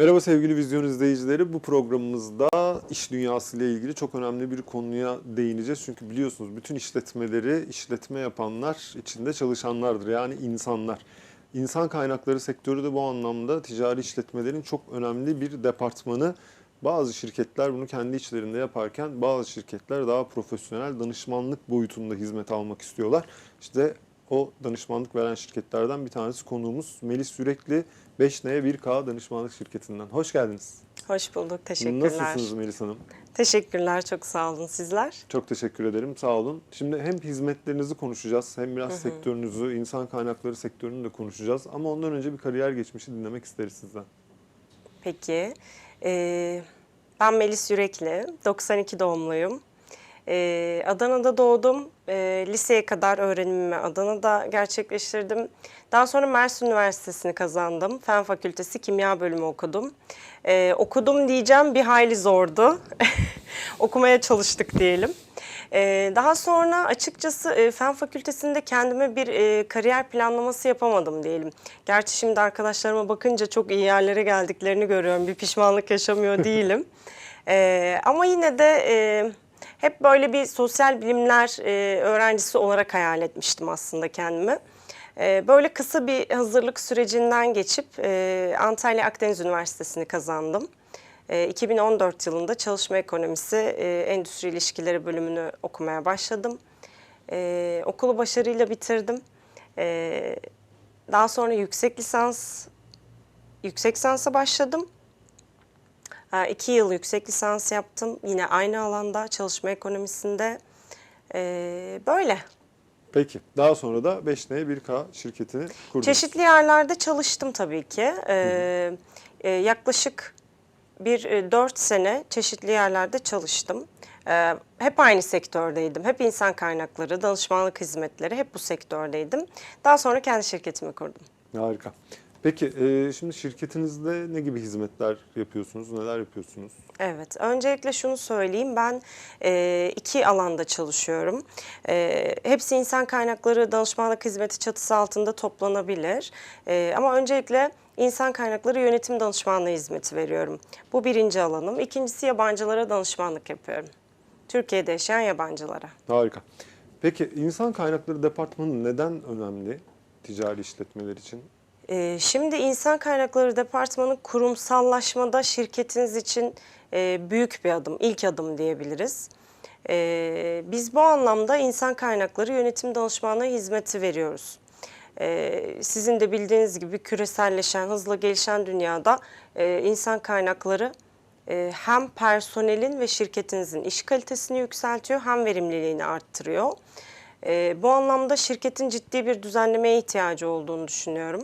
Merhaba sevgili vizyon izleyicileri. Bu programımızda iş dünyası ile ilgili çok önemli bir konuya değineceğiz. Çünkü biliyorsunuz bütün işletmeleri işletme yapanlar içinde çalışanlardır. Yani insanlar. İnsan kaynakları sektörü de bu anlamda ticari işletmelerin çok önemli bir departmanı. Bazı şirketler bunu kendi içlerinde yaparken bazı şirketler daha profesyonel danışmanlık boyutunda hizmet almak istiyorlar. İşte o danışmanlık veren şirketlerden bir tanesi konuğumuz Melis Sürekli 5N 1K danışmanlık şirketinden. Hoş geldiniz. Hoş bulduk. Teşekkürler. Nasılsınız Melis Hanım? Teşekkürler. Çok sağ olun. Sizler? Çok teşekkür ederim. Sağ olun. Şimdi hem hizmetlerinizi konuşacağız hem biraz sektörünüzü, insan kaynakları sektörünü de konuşacağız. Ama ondan önce bir kariyer geçmişi dinlemek isteriz sizden. Peki. Ee, ben Melis Yürekli. 92 doğumluyum. Ee, Adana'da doğdum. Ee, liseye kadar öğrenimimi Adana'da gerçekleştirdim. Daha sonra Mersin Üniversitesi'ni kazandım. Fen Fakültesi Kimya Bölümü okudum. Ee, okudum diyeceğim bir hayli zordu. Okumaya çalıştık diyelim. Ee, daha sonra açıkçası e, Fen Fakültesi'nde kendime bir e, kariyer planlaması yapamadım diyelim. Gerçi şimdi arkadaşlarıma bakınca çok iyi yerlere geldiklerini görüyorum. Bir pişmanlık yaşamıyor değilim. Ee, ama yine de e, hep böyle bir sosyal bilimler e, öğrencisi olarak hayal etmiştim aslında kendimi. E, böyle kısa bir hazırlık sürecinden geçip e, Antalya Akdeniz Üniversitesi'ni kazandım. E, 2014 yılında çalışma ekonomisi, e, endüstri ilişkileri bölümünü okumaya başladım. E, okulu başarıyla bitirdim. E, daha sonra yüksek lisans, yüksek lisansa başladım. İki yıl yüksek lisans yaptım. Yine aynı alanda çalışma ekonomisinde. E, böyle. Peki. Daha sonra da 5N 1K şirketini kurdunuz. Çeşitli yerlerde çalıştım tabii ki. Ee, e, yaklaşık bir e, dört sene çeşitli yerlerde çalıştım. Ee, hep aynı sektördeydim. Hep insan kaynakları, danışmanlık hizmetleri hep bu sektördeydim. Daha sonra kendi şirketimi kurdum. Harika. Peki e, şimdi şirketinizde ne gibi hizmetler yapıyorsunuz, neler yapıyorsunuz? Evet, öncelikle şunu söyleyeyim. Ben e, iki alanda çalışıyorum. E, hepsi insan kaynakları danışmanlık hizmeti çatısı altında toplanabilir. E, ama öncelikle insan kaynakları yönetim danışmanlığı hizmeti veriyorum. Bu birinci alanım. İkincisi yabancılara danışmanlık yapıyorum. Türkiye'de yaşayan yabancılara. Harika. Peki insan kaynakları departmanı neden önemli ticari işletmeler için? Ee, Şimdi insan kaynakları departmanı kurumsallaşmada şirketiniz için e, büyük bir adım, ilk adım diyebiliriz. Ee, Biz bu anlamda insan kaynakları yönetim danışmanlığı hizmeti veriyoruz. Ee, Sizin de bildiğiniz gibi küreselleşen, hızla gelişen dünyada e, insan kaynakları e, hem personelin ve şirketinizin iş kalitesini yükseltiyor hem verimliliğini arttırıyor. Bu anlamda şirketin ciddi bir düzenlemeye ihtiyacı olduğunu düşünüyorum.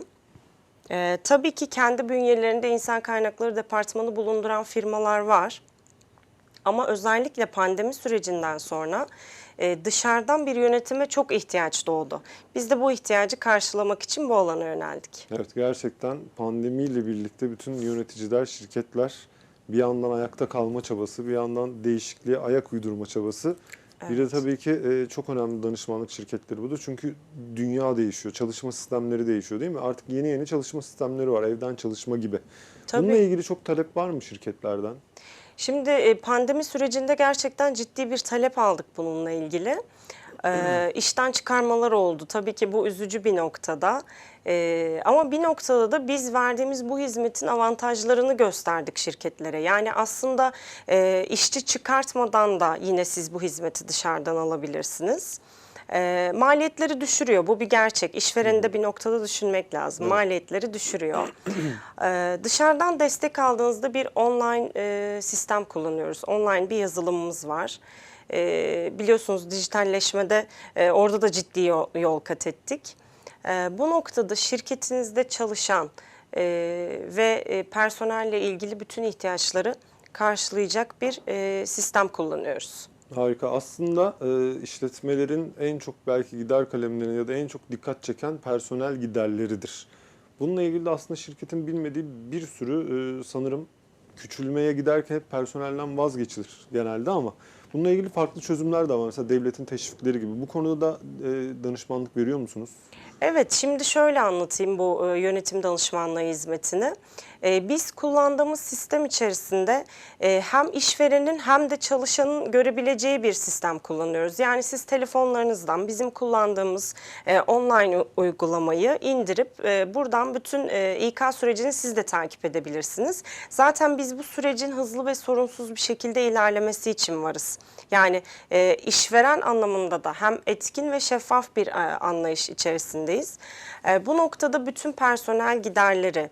Ee, tabii ki kendi bünyelerinde insan kaynakları departmanı bulunduran firmalar var. Ama özellikle pandemi sürecinden sonra e, dışarıdan bir yönetime çok ihtiyaç doğdu. Biz de bu ihtiyacı karşılamak için bu alana yöneldik. Evet gerçekten pandemiyle birlikte bütün yöneticiler, şirketler bir yandan ayakta kalma çabası, bir yandan değişikliğe ayak uydurma çabası. Bir de Evet. tabii ki e, çok önemli danışmanlık şirketleri budur. Çünkü dünya değişiyor, çalışma sistemleri değişiyor değil mi? Artık yeni yeni çalışma sistemleri var, evden çalışma gibi. Bununla Tabii. ilgili çok talep var mı şirketlerden? Şimdi e, pandemi sürecinde gerçekten ciddi bir talep aldık bununla ilgili. Ee, işten çıkarmalar oldu. Tabii ki bu üzücü bir noktada. Ee, ama bir noktada da biz verdiğimiz bu hizmetin avantajlarını gösterdik şirketlere. Yani aslında e, işçi çıkartmadan da yine siz bu hizmeti dışarıdan alabilirsiniz. Ee, maliyetleri düşürüyor. Bu bir gerçek. İşvereni de bir noktada düşünmek lazım. Maliyetleri düşürüyor. Ee, dışarıdan destek aldığınızda bir online e, sistem kullanıyoruz. Online bir yazılımımız var. Ee, biliyorsunuz dijitalleşmede e, orada da ciddi yol, yol kat ettik. Ee, bu noktada şirketinizde çalışan e, ve e, personelle ilgili bütün ihtiyaçları karşılayacak bir e, sistem kullanıyoruz. Harika. Aslında e, işletmelerin en çok belki gider kalemlerine ya da en çok dikkat çeken personel giderleridir. Bununla ilgili de aslında şirketin bilmediği bir sürü e, sanırım küçülmeye giderken hep personelden vazgeçilir genelde ama bununla ilgili farklı çözümler de var. Mesela devletin teşvikleri gibi. Bu konuda da e, danışmanlık veriyor musunuz? Evet, şimdi şöyle anlatayım bu e, yönetim danışmanlığı hizmetini. E, biz kullandığımız sistem içerisinde e, hem işverenin hem de çalışanın görebileceği bir sistem kullanıyoruz. Yani siz telefonlarınızdan bizim kullandığımız e, online uygulamayı indirip e, buradan bütün e, İK sürecini siz de takip edebilirsiniz. Zaten biz bu sürecin hızlı ve sorunsuz bir şekilde ilerlemesi için varız. Yani e, işveren anlamında da hem etkin ve şeffaf bir e, anlayış içerisindeyiz. E, bu noktada bütün personel giderleri,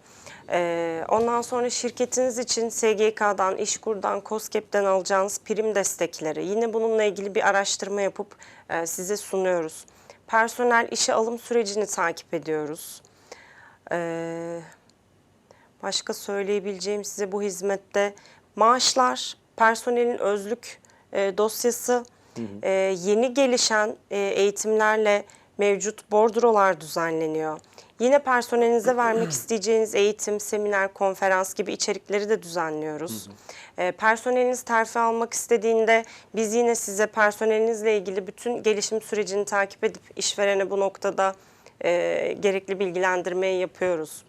e, ondan sonra şirketiniz için SGK'dan, İşkur'dan, KOSGEB'den alacağınız prim destekleri, yine bununla ilgili bir araştırma yapıp e, size sunuyoruz. Personel işe alım sürecini takip ediyoruz. Başka söyleyebileceğim size bu hizmette maaşlar, personelin özlük e, dosyası, e, yeni gelişen e, eğitimlerle mevcut bordrolar düzenleniyor. Yine personelinize vermek isteyeceğiniz eğitim, seminer, konferans gibi içerikleri de düzenliyoruz. E, personeliniz terfi almak istediğinde biz yine size personelinizle ilgili bütün gelişim sürecini takip edip işverene bu noktada e, gerekli bilgilendirmeyi yapıyoruz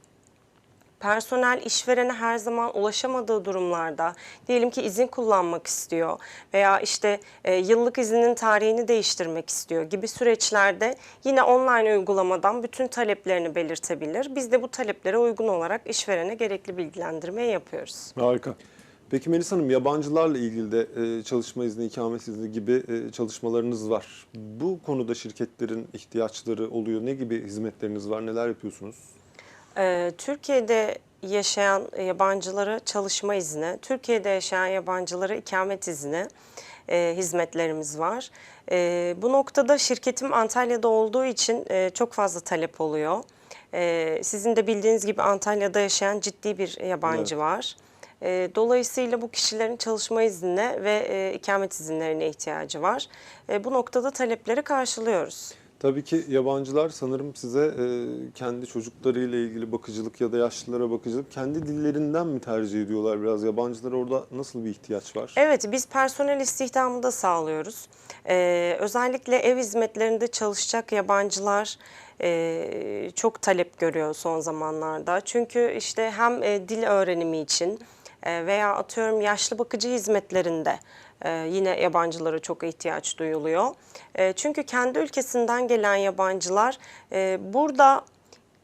personel işverene her zaman ulaşamadığı durumlarda diyelim ki izin kullanmak istiyor veya işte e, yıllık izinin tarihini değiştirmek istiyor gibi süreçlerde yine online uygulamadan bütün taleplerini belirtebilir. Biz de bu taleplere uygun olarak işverene gerekli bilgilendirmeyi yapıyoruz. Harika. Peki Melis Hanım yabancılarla ilgili de e, çalışma izni, ikamet izni gibi e, çalışmalarınız var. Bu konuda şirketlerin ihtiyaçları oluyor. Ne gibi hizmetleriniz var? Neler yapıyorsunuz? Ee, Türkiye'de yaşayan yabancılara çalışma izni, Türkiye'de yaşayan yabancılara ikamet izni e, hizmetlerimiz var. E, bu noktada şirketim Antalya'da olduğu için e, çok fazla talep oluyor. E, sizin de bildiğiniz gibi Antalya'da yaşayan ciddi bir yabancı Evet. var. E, Dolayısıyla bu kişilerin çalışma iznine ve e, ikamet izinlerine ihtiyacı var. E, Bu noktada talepleri karşılıyoruz. Tabii ki yabancılar sanırım size e, kendi çocuklarıyla ilgili bakıcılık ya da yaşlılara bakıcılık kendi dillerinden mi tercih ediyorlar biraz? Yabancılara orada nasıl bir ihtiyaç var? Evet, biz personel istihdamı da sağlıyoruz. Ee, özellikle ev hizmetlerinde çalışacak yabancılar e, çok talep görüyor son zamanlarda. Çünkü işte hem e, dil öğrenimi için e, veya atıyorum yaşlı bakıcı hizmetlerinde e, yine yabancılara çok ihtiyaç duyuluyor. E, çünkü kendi ülkesinden gelen yabancılar e, burada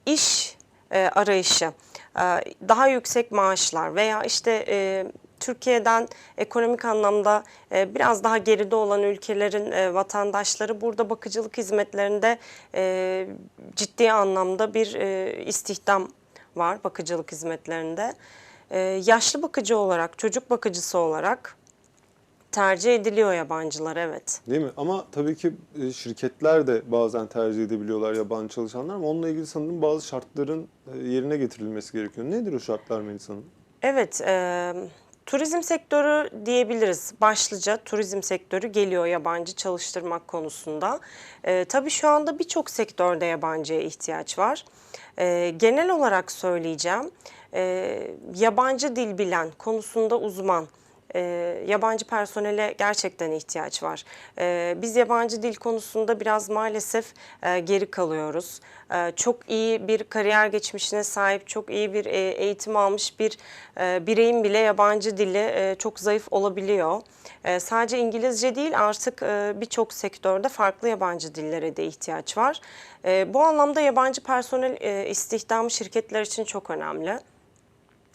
iş e, arayışı, e, daha yüksek maaşlar veya işte Türkiye'den ekonomik anlamda biraz daha geride olan ülkelerin vatandaşları burada bakıcılık hizmetlerinde ciddi anlamda bir istihdam var bakıcılık hizmetlerinde. Yaşlı bakıcı olarak, çocuk bakıcısı olarak tercih ediliyor yabancılar evet. Değil mi? Ama tabii ki e, şirketler de bazen tercih edebiliyorlar yabancı çalışanlar ama onunla ilgili sanırım bazı şartların e, yerine getirilmesi gerekiyor. Nedir o şartlar Melis Hanım? Evet, e, turizm sektörü diyebiliriz. Başlıca turizm sektörü geliyor yabancı çalıştırmak konusunda. E, tabii şu anda birçok sektörde yabancıya ihtiyaç var. E, genel olarak söyleyeceğim, e, yabancı dil bilen, konusunda uzman, e, yabancı personele gerçekten ihtiyaç var. E, biz yabancı dil konusunda biraz maalesef e, geri kalıyoruz. E, çok iyi bir kariyer geçmişine sahip, çok iyi bir e, eğitim almış bir e, bireyin bile yabancı dili e, çok zayıf olabiliyor. E, sadece İngilizce değil artık e, birçok sektörde farklı yabancı dillere de ihtiyaç var. E, bu anlamda yabancı personel e, istihdamı şirketler için çok önemli.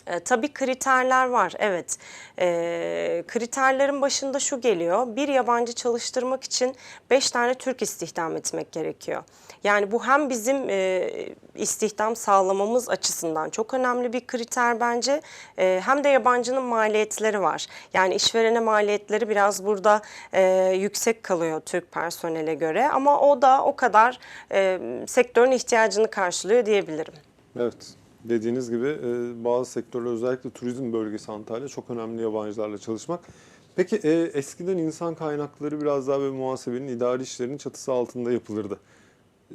E, tabii kriterler var, evet. E, kriterlerin başında şu geliyor, bir yabancı çalıştırmak için beş tane Türk istihdam etmek gerekiyor. Yani bu hem bizim e, istihdam sağlamamız açısından çok önemli bir kriter bence, e, hem de yabancının maliyetleri var. Yani işverene maliyetleri biraz burada e, yüksek kalıyor Türk personele göre ama o da o kadar e, sektörün ihtiyacını karşılıyor diyebilirim. Evet. Dediğiniz gibi e, bazı sektörler özellikle turizm bölgesi Antalya çok önemli yabancılarla çalışmak. Peki e, eskiden insan kaynakları biraz daha böyle muhasebenin, idari işlerin çatısı altında yapılırdı.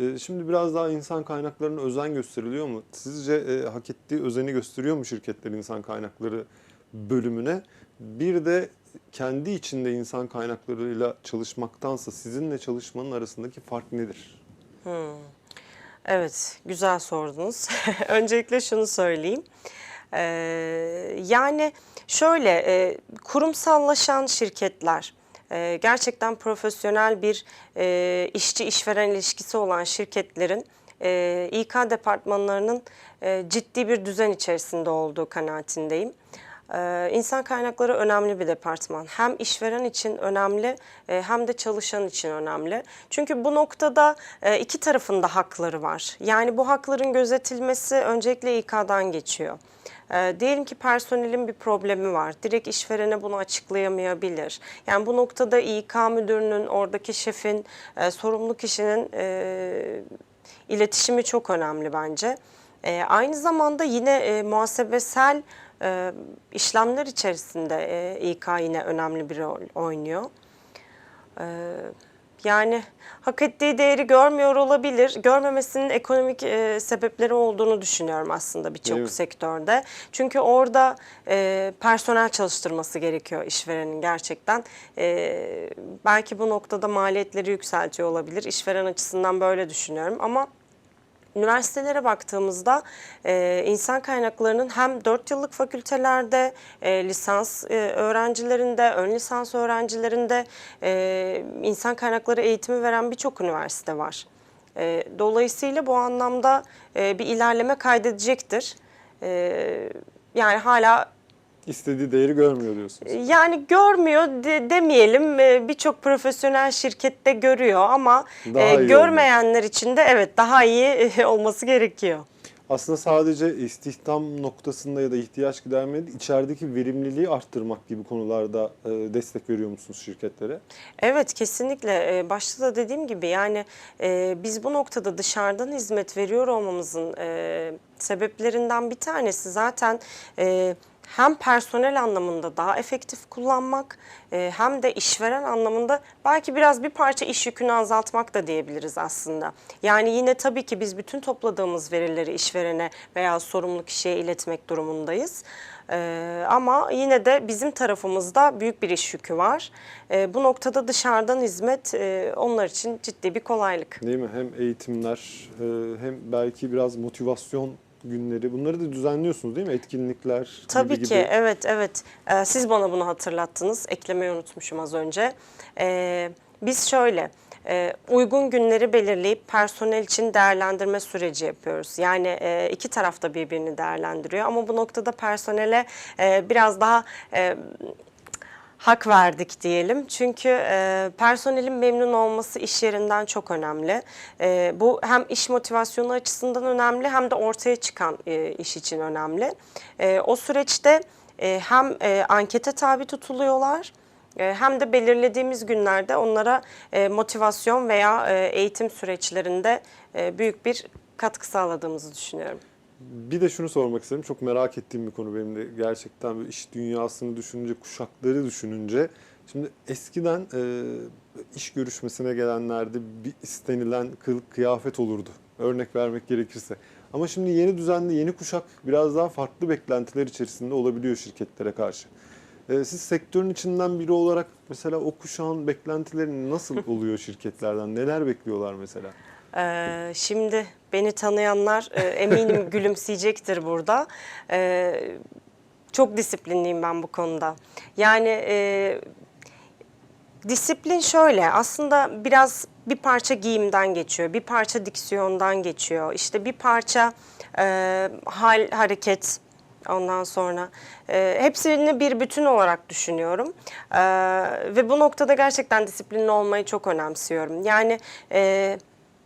E, şimdi biraz daha insan kaynaklarına özen gösteriliyor mu? Sizce e, hak ettiği özeni gösteriyor mu şirketler insan kaynakları bölümüne? Bir de kendi içinde insan kaynaklarıyla çalışmaktansa sizinle çalışmanın arasındaki fark nedir? Evet, güzel sordunuz. Öncelikle şunu söyleyeyim. Ee, yani şöyle e, kurumsallaşan şirketler, e, gerçekten profesyonel bir e, işçi işveren ilişkisi olan şirketlerin e, İK departmanlarının e, ciddi bir düzen içerisinde olduğu kanaatindeyim. Ee, İnsan kaynakları önemli bir departman. Hem işveren için önemli e, hem de çalışan için önemli. Çünkü bu noktada e, iki tarafın da hakları var. Yani bu hakların gözetilmesi öncelikle İK'dan geçiyor. E, Diyelim ki personelin bir problemi var. Direkt işverene bunu açıklayamayabilir. Yani bu noktada İK müdürünün, oradaki şefin, e, sorumlu kişinin e, iletişimi çok önemli bence. Aynı zamanda yine e, muhasebesel e, işlemler içerisinde e, İK yine önemli bir rol oynuyor. E, yani hak ettiği değeri görmüyor olabilir. Görmemesinin ekonomik e, sebepleri olduğunu düşünüyorum aslında birçok sektörde. Çünkü orada e, personel çalıştırması gerekiyor işverenin gerçekten. E, belki bu noktada maliyetleri yükseltiyor olabilir. İşveren açısından böyle düşünüyorum ama Üniversitelere baktığımızda e, insan kaynaklarının hem 4 yıllık fakültelerde, e, lisans e, öğrencilerinde, ön lisans öğrencilerinde e, insan kaynakları eğitimi veren birçok üniversite var. E, dolayısıyla bu anlamda e, bir ilerleme kaydedecektir. E, yani hala İstediği değeri görmüyor diyorsunuz. yani görmüyor de- demeyelim e, birçok profesyonel şirkette görüyor ama e, görmeyenler için de evet daha iyi e, olması gerekiyor. Aslında sadece istihdam noktasında ya da ihtiyaç gidermede içerideki verimliliği arttırmak gibi konularda e, destek veriyor musunuz şirketlere? Evet kesinlikle Ee, başta da dediğim gibi yani e, biz bu noktada dışarıdan hizmet veriyor olmamızın e, sebeplerinden bir tanesi zaten e, hem personel anlamında daha efektif kullanmak e, hem de işveren anlamında belki biraz bir parça iş yükünü azaltmak da diyebiliriz aslında. Yani yine tabii ki biz bütün topladığımız verileri işverene veya sorumlu kişiye iletmek durumundayız. Ee, ama yine de bizim tarafımızda büyük bir iş yükü var. Ee, bu noktada dışarıdan hizmet e, onlar için ciddi bir kolaylık. Değil mi? Hem eğitimler e, hem belki biraz motivasyon günleri bunları da düzenliyorsunuz değil mi? Etkinlikler Tabii gibi ki gibi. evet evet. Ee, siz bana bunu hatırlattınız. Eklemeyi unutmuşum az önce. Ee, biz şöyle e, uygun günleri belirleyip personel için değerlendirme süreci yapıyoruz. Yani e, iki taraf da birbirini değerlendiriyor ama bu noktada personele e, biraz daha e, hak verdik diyelim. Çünkü e, personelin memnun olması iş yerinden çok önemli. E, bu hem iş motivasyonu açısından önemli hem de ortaya çıkan e, iş için önemli. E, o süreçte e, hem e, ankete tabi tutuluyorlar e, hem de belirlediğimiz günlerde onlara e, motivasyon veya e, eğitim süreçlerinde büyük bir katkı sağladığımızı düşünüyorum. Bir de şunu sormak istedim. Çok merak ettiğim bir konu benim de gerçekten böyle iş dünyasını düşününce, kuşakları düşününce. Şimdi eskiden e, iş görüşmesine gelenlerde bir istenilen kılık kıyafet olurdu. Örnek vermek gerekirse. Ama şimdi yeni düzenli yeni kuşak biraz daha farklı beklentiler içerisinde olabiliyor şirketlere karşı. E, siz sektörün içinden biri olarak mesela o kuşağın beklentileri nasıl oluyor şirketlerden? Neler bekliyorlar mesela? Ee, şimdi beni tanıyanlar e, eminim gülümseyecektir burada. Ee, çok disiplinliyim ben bu konuda. Yani e, disiplin şöyle aslında biraz bir parça giyimden geçiyor, bir parça diksiyondan geçiyor, işte bir parça e, hal, hareket, Ondan sonra e, hepsini bir bütün olarak düşünüyorum E, ve bu noktada gerçekten disiplinli olmayı çok önemsiyorum. Yani e,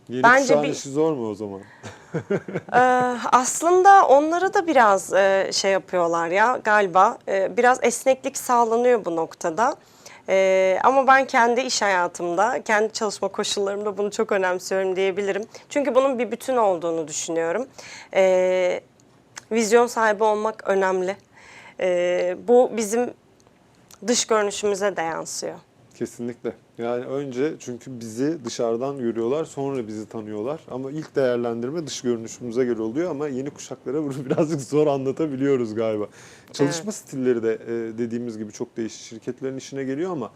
Yeni Bence bir- işi zor mu o zaman? Ee, aslında onlara da biraz e, şey yapıyorlar ya galiba. E, biraz esneklik sağlanıyor bu noktada. E, ama ben kendi iş hayatımda, kendi çalışma koşullarımda bunu çok önemsiyorum diyebilirim. Çünkü bunun bir bütün olduğunu düşünüyorum. E, vizyon sahibi olmak önemli. E, bu bizim dış görünüşümüze de yansıyor. Kesinlikle. Yani önce çünkü bizi dışarıdan görüyorlar, sonra bizi tanıyorlar. Ama ilk değerlendirme dış görünüşümüze göre oluyor ama yeni kuşaklara bunu birazcık zor anlatabiliyoruz galiba. Çalışma stilleri de e, dediğimiz gibi çok değişik. Şirketlerin işine geliyor ama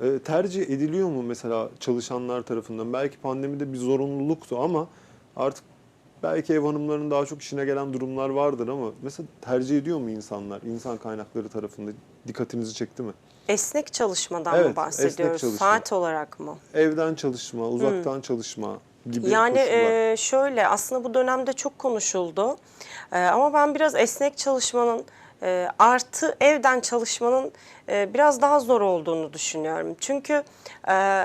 e, tercih ediliyor mu mesela çalışanlar tarafından? Belki pandemide bir zorunluluktu ama artık Belki ev hanımlarının daha çok işine gelen durumlar vardır ama mesela tercih ediyor mu insanlar? İnsan kaynakları tarafında dikkatinizi çekti mi? Esnek çalışmadan Evet, mı bahsediyoruz? çalışma. Saat olarak mı? Evden çalışma, uzaktan çalışma gibi Hmm. Yani koşullar. e, şöyle aslında bu dönemde çok konuşuldu. E, ama ben biraz esnek çalışmanın e, artı evden çalışmanın e, biraz daha zor olduğunu düşünüyorum. Çünkü e,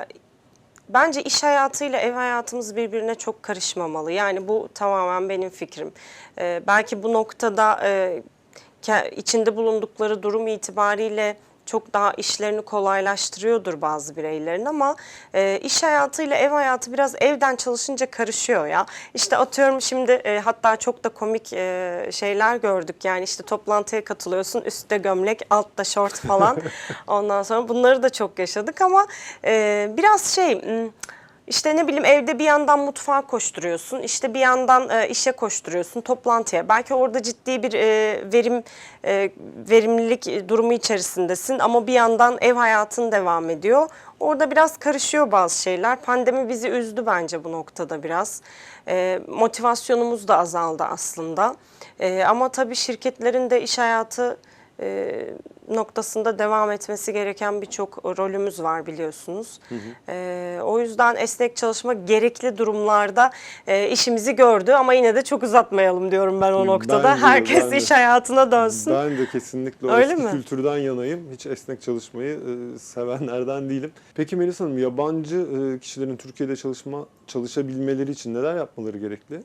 bence iş hayatıyla ev hayatımız birbirine çok karışmamalı. Yani bu tamamen benim fikrim. E, belki bu noktada e, içinde bulundukları durum itibariyle çok daha işlerini kolaylaştırıyordur bazı bireylerin ama e, iş hayatıyla ev hayatı biraz evden çalışınca karışıyor ya. İşte atıyorum şimdi e, hatta çok da komik e, şeyler gördük. Yani işte toplantıya katılıyorsun üstte gömlek altta şort falan. Ondan sonra bunları da çok yaşadık ama e, biraz şey... işte ne bileyim evde bir yandan mutfağa koşturuyorsun, işte bir yandan e, işe koşturuyorsun, toplantıya. Belki orada ciddi bir e, verim e, verimlilik durumu içerisindesin ama bir yandan ev hayatın devam ediyor. Orada biraz karışıyor bazı şeyler. Pandemi bizi üzdü bence bu noktada biraz. E, motivasyonumuz da azaldı aslında. E, ama tabii şirketlerin de iş hayatı e, noktasında devam etmesi gereken birçok rolümüz var biliyorsunuz. E, o yüzden esnek çalışma gerekli durumlarda e, işimizi gördü ama yine de çok uzatmayalım diyorum ben o noktada. Bence de, Herkes ben de. iş hayatına dönsün. Ben de kesinlikle o Öyle eski mi? kültürden yanayım. Hiç esnek çalışmayı e, sevenlerden değilim. Peki Melisa Hanım, yabancı e, kişilerin Türkiye'de çalışma çalışabilmeleri için neler yapmaları gerekli?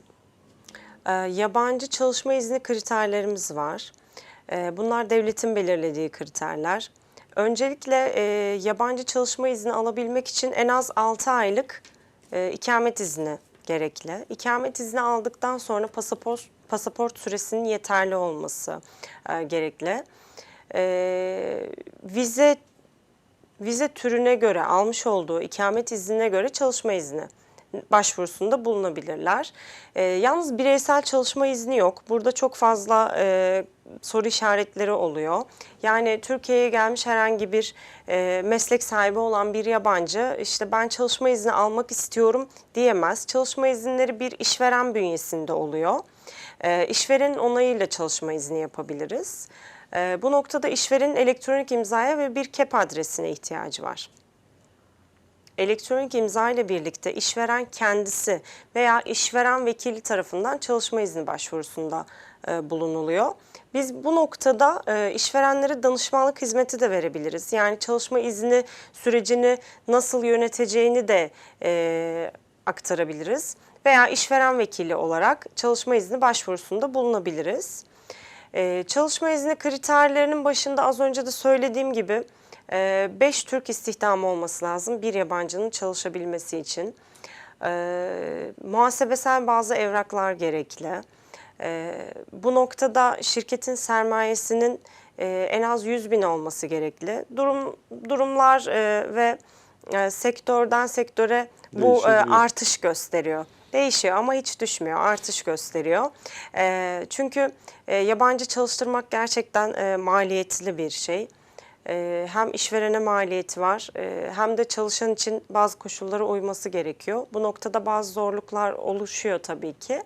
E, yabancı çalışma izni kriterlerimiz var. E, bunlar devletin belirlediği kriterler. Öncelikle e, yabancı çalışma izni alabilmek için en az 6 aylık e, ikamet izni gerekli. İkamet izni aldıktan sonra pasaport pasaport süresinin yeterli olması e, gerekli. Vize vize türüne göre almış olduğu ikamet iznine göre çalışma izni başvurusunda bulunabilirler. Ee, yalnız bireysel çalışma izni yok. Burada çok fazla e, soru işaretleri oluyor. Yani Türkiye'ye gelmiş herhangi bir e, meslek sahibi olan bir yabancı işte ben çalışma izni almak istiyorum diyemez. Çalışma izinleri bir işveren bünyesinde oluyor. E, işverenin onayıyla çalışma izni yapabiliriz. E, bu noktada işverenin elektronik imzaya ve bir KEP adresine ihtiyacı var. Elektronik imza ile birlikte işveren kendisi veya işveren vekili tarafından çalışma izni başvurusunda e, bulunuluyor. Biz bu noktada e, işverenlere danışmanlık hizmeti de verebiliriz. Yani çalışma izni sürecini nasıl yöneteceğini de e, aktarabiliriz. Veya işveren vekili olarak çalışma izni başvurusunda bulunabiliriz. Ee, çalışma izni kriterlerinin başında az önce de söylediğim gibi 5 Türk istihdamı olması lazım bir yabancının çalışabilmesi için. Ee, muhasebesel bazı evraklar gerekli. Ee, bu noktada şirketin sermayesinin e, en az 100 bin olması gerekli. Durum durumlar e, ve e, sektörden sektöre bu artış gösteriyor. Değişiyor ama hiç düşmüyor, artış gösteriyor. E, çünkü e, yabancı çalıştırmak gerçekten e, maliyetli bir şey. E, hem işverene maliyeti var e, hem de çalışan için bazı koşullara uyması gerekiyor. Bu noktada bazı zorluklar oluşuyor tabii ki.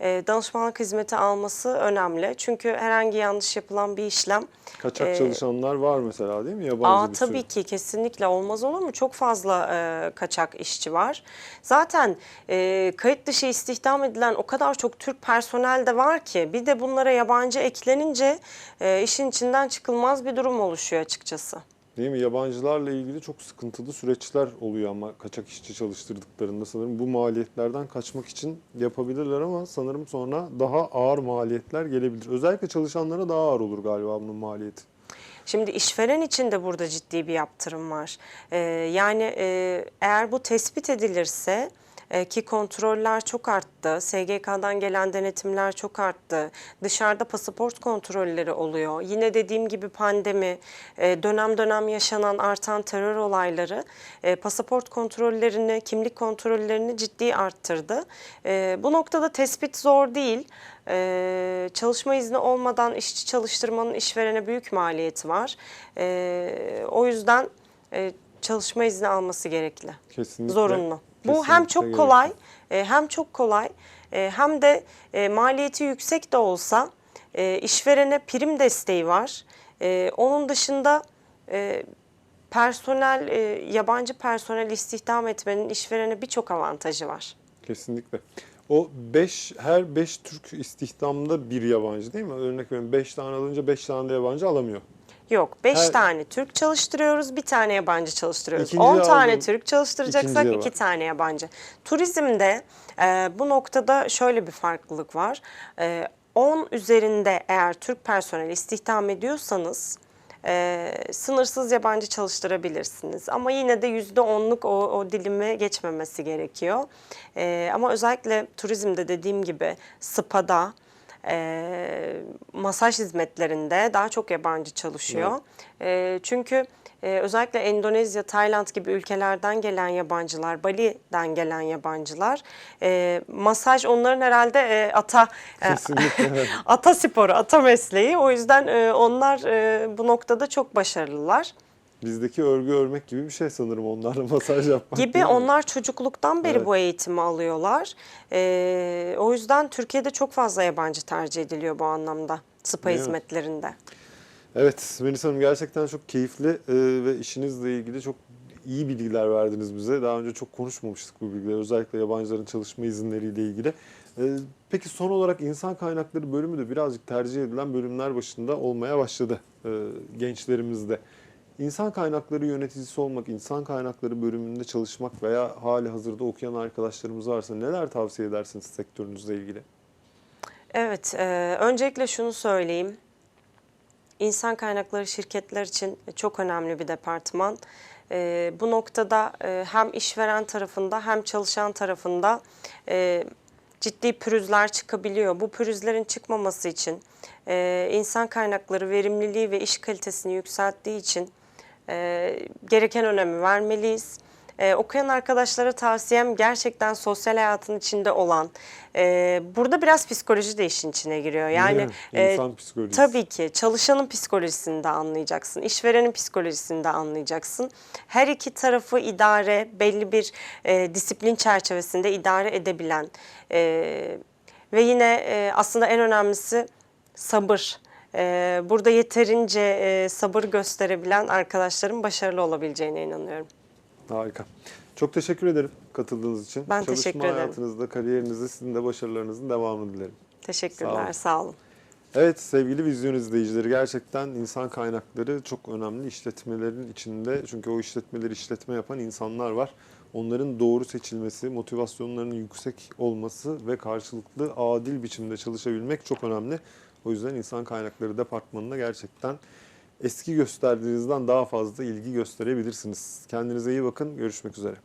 E, danışmanlık hizmeti alması önemli. Çünkü herhangi yanlış yapılan bir işlem Kaçak Ee, çalışanlar var mesela değil mi? Yabancı Aa, bir tabii sürü. ki kesinlikle olmaz olur mu? Çok fazla e, kaçak işçi var. Zaten e, kayıt dışı istihdam edilen o kadar çok Türk personel de var ki bir de bunlara yabancı eklenince e, işin içinden çıkılmaz bir durum oluşuyor açıkçası. Değil mi? Yabancılarla ilgili çok sıkıntılı süreçler oluyor ama kaçak işçi çalıştırdıklarında sanırım bu maliyetlerden kaçmak için yapabilirler ama sanırım sonra daha ağır maliyetler gelebilir. Özellikle çalışanlara daha ağır olur galiba bunun maliyeti. Şimdi işveren için de burada ciddi bir yaptırım var. Ee, yani e, eğer bu tespit edilirse e, ki kontroller çok arttı, SGK'dan gelen denetimler çok arttı, dışarıda pasaport kontrolleri oluyor. Yine dediğim gibi pandemi, e, dönem dönem yaşanan artan terör olayları e, pasaport kontrollerini, kimlik kontrollerini ciddi arttırdı. E, bu noktada tespit zor değil. Ee, çalışma izni olmadan işçi çalıştırmanın işverene büyük maliyeti var. Ee, o yüzden e, çalışma izni alması gerekli. Kesinlikle. Zorunlu. Bu hem çok kolay e, hem çok kolay E, hem de e, maliyeti yüksek de olsa e, işverene prim desteği var. E, onun dışında e, personel, e, yabancı personel istihdam etmenin işverene birçok avantajı var. Kesinlikle. O 5 her 5 Türk istihdamda bir yabancı değil mi? Örnek veriyorum 5 tane alınca 5 tane de yabancı alamıyor. Yok, 5 Her- tane Türk çalıştırıyoruz, bir tane yabancı çalıştırıyoruz. İkinciyi 10 tane aldım. Türk çalıştıracaksak İkinciye 2 var. tane yabancı. Turizmde e, bu noktada şöyle bir farklılık var. E, 10 üzerinde eğer Türk personel istihdam ediyorsanız e, sınırsız yabancı çalıştırabilirsiniz. Ama yine de %10'luk o, o dilimi geçmemesi gerekiyor. E, ama özellikle turizmde dediğim gibi SPA'da, e, masaj hizmetlerinde daha çok yabancı çalışıyor. E, çünkü e, özellikle Endonezya, Tayland gibi ülkelerden gelen yabancılar, Bali'den gelen yabancılar, e, masaj onların herhalde e, ata e, evet. ata sporu, ata mesleği. O yüzden e, onlar e, bu noktada çok başarılılar. Bizdeki örgü örmek gibi bir şey sanırım onlarla masaj yapmak. Gibi mi? onlar çocukluktan beri Evet. bu eğitimi alıyorlar. E, o yüzden Türkiye'de çok fazla yabancı tercih ediliyor bu anlamda spa Değil mi? hizmetlerinde. Evet Melis Hanım gerçekten çok keyifli e, ve işinizle ilgili çok iyi bilgiler verdiniz bize. Daha önce çok konuşmamıştık bu bilgileri. Özellikle yabancıların çalışma izinleriyle ilgili. E, peki son olarak insan kaynakları bölümü de birazcık tercih edilen bölümler başında olmaya başladı e, gençlerimizde. İnsan kaynakları yöneticisi olmak, insan kaynakları bölümünde çalışmak veya hali hazırda okuyan arkadaşlarımız varsa neler tavsiye edersiniz sektörünüzle ilgili? Evet, e, öncelikle şunu söyleyeyim. İnsan kaynakları şirketler için çok önemli bir departman. E, bu noktada e, hem işveren tarafında hem çalışan tarafında e, ciddi pürüzler çıkabiliyor. Bu pürüzlerin çıkmaması için e, insan kaynakları verimliliği ve iş kalitesini yükselttiği için e, gereken önemi vermeliyiz. E, okuyan arkadaşlara tavsiyem gerçekten sosyal hayatın içinde olan, e, burada biraz psikoloji de işin içine giriyor. Yani e, İnsan psikolojisi. tabii ki çalışanın psikolojisini de anlayacaksın, işverenin psikolojisini de anlayacaksın. Her iki tarafı idare, belli bir e, disiplin çerçevesinde idare edebilen e, ve yine e, aslında en önemlisi sabır. E, burada yeterince e, sabır gösterebilen arkadaşların başarılı olabileceğine inanıyorum. Harika. Çok teşekkür ederim katıldığınız için. Ben Çalışma teşekkür ederim. hayatınızda, kariyerinizde sizin de başarılarınızın devamını dilerim. Teşekkürler, sağ olun. Evet sevgili vizyon izleyicileri gerçekten insan kaynakları çok önemli işletmelerin içinde. Çünkü o işletmeleri işletme yapan insanlar var. Onların doğru seçilmesi, motivasyonlarının yüksek olması ve karşılıklı adil biçimde çalışabilmek çok önemli. O yüzden insan kaynakları departmanına gerçekten eski gösterdiğinizden daha fazla ilgi gösterebilirsiniz. Kendinize iyi bakın. Görüşmek üzere.